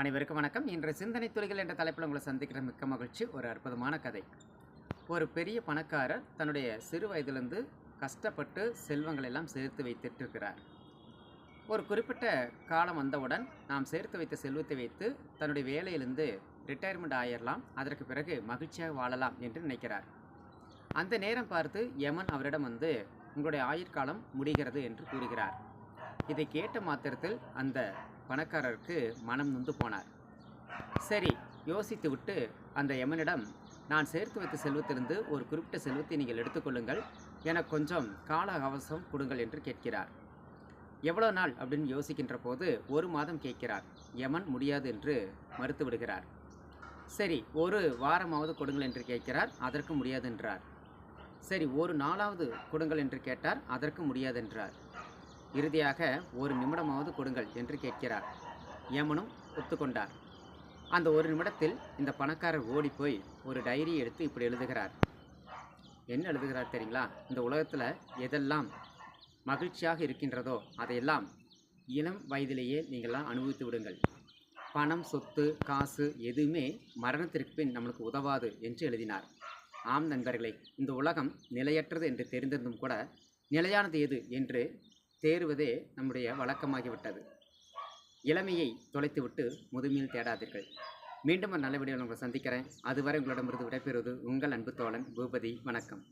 அனைவருக்கும் வணக்கம். இன்று சிந்தனை துளிகள் என்ற தலைப்பில் உங்களை சந்திக்கிற மிக்க மகிழ்ச்சி ஒரு அற்புதமான கதை. ஒரு பெரிய பணக்காரர் தன்னுடைய சிறு வயதிலிருந்து கஷ்டப்பட்டு செல்வங்கள் எல்லாம் சேர்த்து வைத்துட்டு இருக்கிறார் ஒரு குறிப்பிட்ட காலம் வந்தவுடன் நாம் சேர்த்து வைத்த செல்வத்தை வைத்து தன்னுடைய வேலையிலிருந்து ரிட்டையர்மெண்ட் ஆயிடலாம் அதற்கு பிறகு மகிழ்ச்சியாக வாழலாம் என்று நினைக்கிறார். அந்த நேரம் பார்த்து யமன் அவரிடம் வந்து உங்களுடைய ஆயுட்காலம் முடிகிறது என்று கூறுகிறார். இதை கேட்ட மாத்திரத்தில் அந்த பணக்காரருக்கு மனம் நொந்து போனார். சரி யோசித்து விட்டு அந்த யமனிடம் நான் சேர்த்து வைத்த செல்வத்திலிருந்து ஒரு குறிப்பிட்ட செல்வத்தை நீங்கள் எடுத்துக்கொள்ளுங்கள் எனக்கு கொஞ்சம் கால அவசரம் கொடுங்கள் என்று கேட்கிறார். எவ்வளோ நாள்? அப்படின்னு யோசிக்கின்ற போது ஒரு மாதம் கேட்கிறார். யமன் முடியாது என்று மறுத்து விடுகிறார். சரி ஒரு வாரமாவது கொடுங்கள் என்று கேட்கிறார். அதற்கு முடியாது என்றார். சரி ஒரு நாளாவது கொடுங்கள் என்று கேட்டார். அதற்கு முடியாதென்றார் இறுதியாக ஒரு நிமிடமாவது கொடுங்கள் என்று கேட்கிறார். யமனும் ஒத்துக்கொண்டார். அந்த ஒரு நிமிடத்தில் இந்த பணக்காரர் ஓடி போய் ஒரு டைரி எடுத்து இப்படி எழுதுகிறார். என்ன எழுதுகிறார் தெரியுங்களா? இந்த உலகத்தில் எதெல்லாம் மகிழ்ச்சியாக இருக்கின்றதோ அதையெல்லாம் இளம் வயதிலேயே நீங்கள்லாம் அனுபவித்து விடுங்கள். பணம் சொத்து காசு எதுவுமே மரணத்திற்கு பின் நம்மளுக்கு உதவாது என்று எழுதினார். ஆம் நண்பர்களே இந்த உலகம் நிலையற்றது என்று தெரிந்திருந்தும் கூட நிலையானது எது என்று தேறுவதே நம்முடைய வழக்கமாகிவிட்டது. இளமையை தொலைத்துவிட்டு முதுமையில் தேடாதீர்கள். மீண்டும் ஒரு நல்ல வீடியோவில் உங்களை சந்திக்கிறேன். அதுவரை உங்களிடமிருந்து விடைபெறுவது உங்கள் அன்பு தோழன் பூபதி. வணக்கம்.